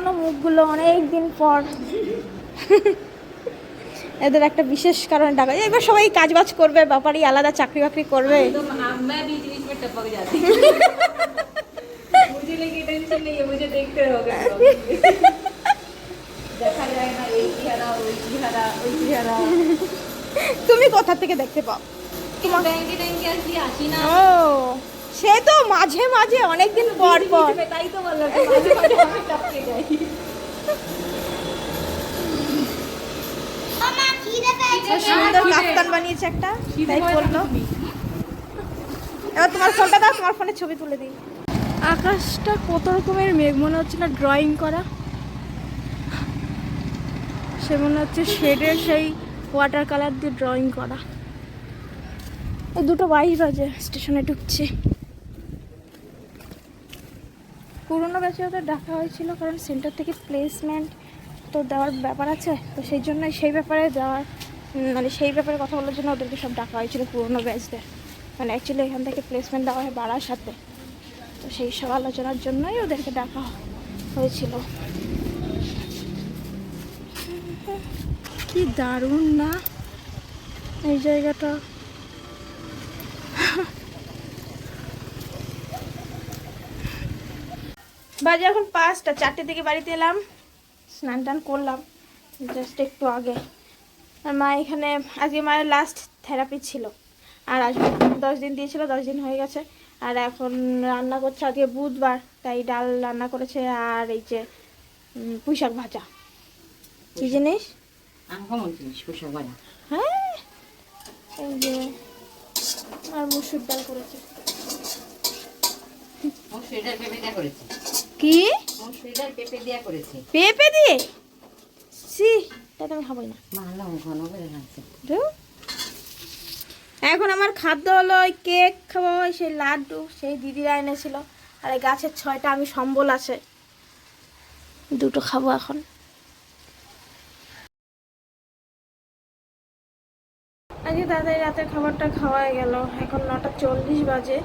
পুরনো মুখগুলো অনেক দিন পর। এদের একটা বিশেষ কারণে ডাকা যায়। এবার সবাই কাজ বাজ করবে ব্যাপারই আলাদা চাকরি বাকরি করবে। তুমি কোথা থেকে দেখতে পাও? ও সে তো মাঝে মাঝে অনেকদিন পর পর। তাই তো সুন্দর কাপ্তান বানিয়েছে একটা তাই বলল। এবার তোমার ফোনটা দাও তোমার ফোনে ছবি তুলে দিই। আকাশটা কত রকমের মেঘ মনে হচ্ছে না ড্রয়িং করা। সে মনে হচ্ছে শেডের সেই ওয়াটার কালার দিয়ে ড্রয়িং করা। এই দুটো বাইশ বাজে স্টেশনে ঢুকছি। পুরোনো ব্যাচে ওদের ডাকা হয়েছিল কারণ সেন্টার থেকে প্লেসমেন্ট তো দেওয়ার ব্যাপার আছে। তো সেই জন্য সেই ব্যাপারে দেওয়ার মানে সেই ব্যাপারে কথা বলার জন্য ওদেরকে সব ডাকা হয়েছিল পুরোনো ব্যাচদের মানে অ্যাকচুয়ালি এখান থেকে প্লেসমেন্ট দেওয়া হয় বাড়ার সাথে তো সেই সব আলোচনার জন্যই ওদেরকে ডাকা হয়েছিল। কি দারুণ না? এই জায়গাটা। বাজে এখন পাঁচটা চারটে থেকে বাড়িতে এলাম স্নান টান করলাম জাস্ট একটু আগে। আর মা এখানে আজকে মায়ের লাস্ট থেরাপি ছিল। আর আসবে দশ দিন দিয়েছিল দশ দিন হয়ে গেছে। আর এখন রান্না করছে আজকে বুধবার তাই ডাল রান্না করেছে আর এই যে উম, পুঁই শাক ভাজা। কি জিনিস? হ্যাঁ? এই যে আর মুসুর ডাল করেছে। ও সেটার করেছে। কি? পেঁপে করেছে। পেঁপে দিয়ে? সি এটা আমি খাবোই না। ভালো ঘন করে লাগছে এখন আমার খাদ্য হলো ওই কেক খাব সেই লাড্ডু সেই দিদিরা এনেছিল। আর এই গাছের ছয়টা আমি সম্বল আছে। দুটো খাব এখন। আজকে তাড়াতাড়ি রাতের খাবারটা খাওয়া গেল। এখন নটা চল্লিশ বাজে।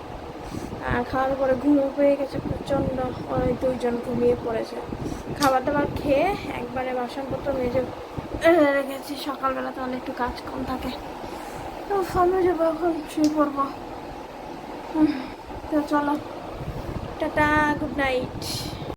খাওয়ার পরে ঘুম পেয়ে গেছে, প্রচণ্ড, ওই দুইজন ঘুমিয়ে পড়েছে। খাবার দাবার খেয়ে একবারে বাসনপত্র মেজে রেখেছি, সকালবেলা তাহলে একটু কাজ কম থাকে। তো আমি যাব এখন শুয়ে পড়ব তো চলো, টাটা গুড নাইট